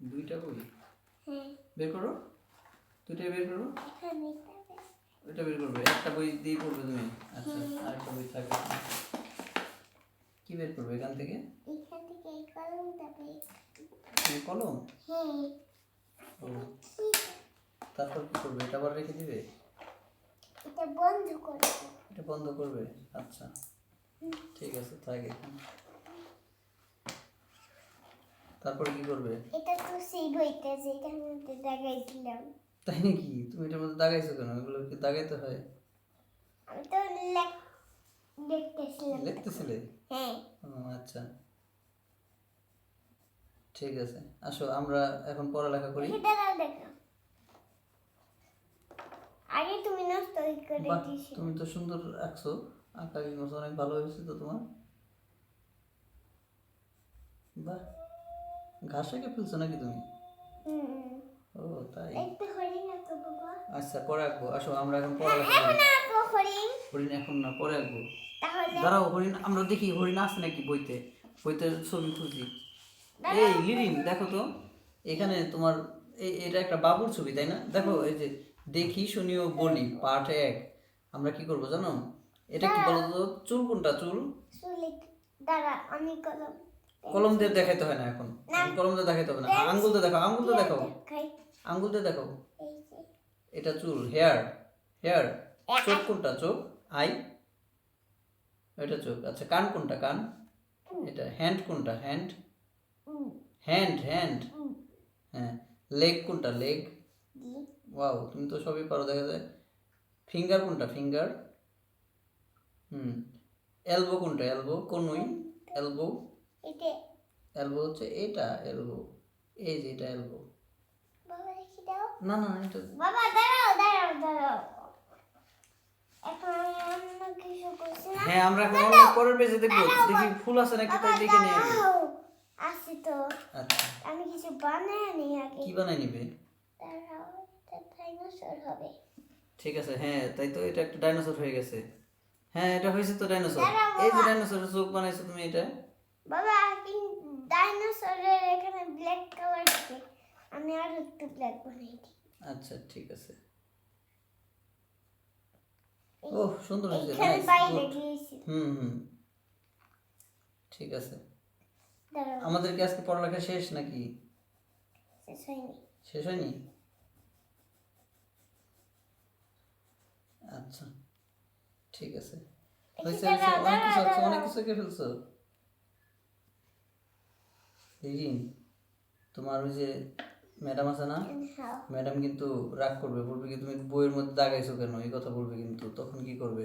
দুইটা বই? হ্যাঁ। বের করো। দুইটাই বের করো। ওইটা বের করবে। একটা বই দিয়ে পড়বে তুমি? আচ্ছা আরেকটা বই থাকবে। কি বের করবে এখান থেকে? এখান থেকে এই কলম যাবে এই কলম? হ্যাঁ। ও। তারপর কি করবে? এটা আবার রেখে দিবে? এটা বন্ধ করব। এটা বন্ধ করবে? আচ্ছা। ঠিক আছে থাক এখানে। তারপরে কি করবে? এটা সেই বইটা যেটার মধ্যে দাগাইছিলাম। তাই নাকি? তুমি এটার মধ্যে দাগাইছো কেন? এগুলো কি দাগাইতে হয়? আমি তো লেখ লিখতেছিলে? হ্যাঁ। আচ্ছা। ঠিক আছে। আসো আমরা এখন পড়ালেখা করি। আগে তুমি নষ্ট করে তুমি তো সুন্দর আঁকছো। আঁকা অনেক ভালো হয়েছে তো তোমার। বাহ। ঘাস এঁকে ফেলছো নাকি তুমি? ও তাই? আচ্ছা পরে আঁকবো। আসো আমরা এখন পড়ালেখা এখন হরিণ। এখন না পরে আঁকবো। দাঁড়াও হরিণ আমরা দেখি হরিণ আছে নাকি বইতে? বইতে ছবি খুঁজি এই লিরিন দেখো তো। এখানে তোমার এটা একটা বাবুর ছবি তাই না? দেখো এই যে দেখি শুনিও বলি পাঠ এক। আমরা কি করব জানো? এটা কি বলতো? চুল কোনটা চুল? দাঁড়া আমি কলম কলম দিয়ে দেখাইতে হয় না এখন। কলম দিয়ে দেখাইতে হবে না। আঙ্গুল দিয়ে দেখাও আঙ্গুল দিয়ে দেখাও। আঙ্গুল দিয়ে দেখাও। এটা চুল হেয়ার হেয়ার। চোখ কোনটা? চোখ আই। এটা চোখ। আচ্ছা কান কোনটা? কান। এটা হ্যান্ড কোনটা? হ্যান্ড হ্যান্ড হ্যান্ড হ্যাঁ লেগ কোনটা? লেগ। ওয়াও তুমি তো সবই পারো দেখা যায়। ফিঙ্গার কোনটা? ফিঙ্গার হুম। এলবো কোনটা? এলবো কোনুই। এলবো এটা এলবো হচ্ছে এটা এলবো। এই যে এটা এলবো। বাবা রেখে দাও। না না এটা বাবা দাঁড়াও দাঁড়াও দাঁড়াও। এখন অন্য কিছু করছি না। হ্যাঁ আমরা এখন অন্য পরের পেজে দেখব। দেখি ফুল আছে নাকি তাই দেখে নিয়ে আগে দাঁড়াও। তো। আচ্ছা। আমি কিছু বানাই নি আগে। কি বানাই নিবে? দাঁড়াও এটা ডাইনোসর হবে। ঠিক আছে হ্যাঁ তাই তো এটা একটা ডাইনোসর হয়ে গেছে। হ্যাঁ এটা হয়েছে তো ডাইনোসর এই যে ডাইনোসরের চোখ বানাইছো তুমি এটা? বাবা ডাইনোসরের এখানে ব্ল্যাক কালার থাকে আমি আর একটু ব্ল্যাক বানাই দিই। আচ্ছা ঠিক আছে। ও সুন্দর হয়েছে হুম হুম। ঠিক আছে। আমাদের কি আজকে পড়ালেখা শেষ নাকি? শেষ হয়নি। শেষ হয়নি? আচ্ছা ঠিক আছে। হয়েছে অনেক কিছু অনেক কিছু কে ফেলছো। তোমার ওই যে ম্যাডাম আছে না? ম্যাডাম কিন্তু রাগ করবে বলবে কি তুমি বইয়ের মধ্যে দাগাইছো কেন? এই কথা বলবে কিন্তু তখন কি করবে?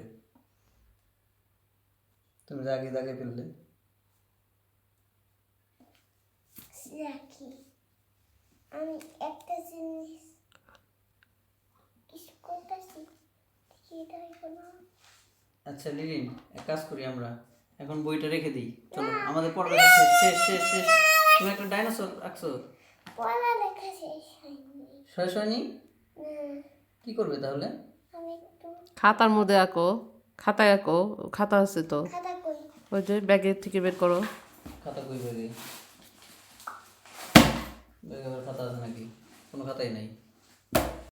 তুমি দাগে দাগে ফেললে। রাখি। আমি একটা জিনিস কিছু করতেছি আচ্ছা লিলিন এক কাজ করি আমরা। এখন বইটা রেখে দিই। চলো আমাদের পড়ালেখা শেষ শেষ শেষ শেষ। তুমি একটা ডাইনোসর আঁকছো? পড়ালেখা শেষ হয়নি। শেষ হয়নি? কি করবে তাহলে? খাতার মধ্যে আঁকো খাতায় আঁকো খাতা আছে তো। ওই যে ব্যাগের থেকে বের করো। খাতা কই ব্যাগে? ব্যাগে খাতা আছে নাকি? কোনো খাতাই নাই।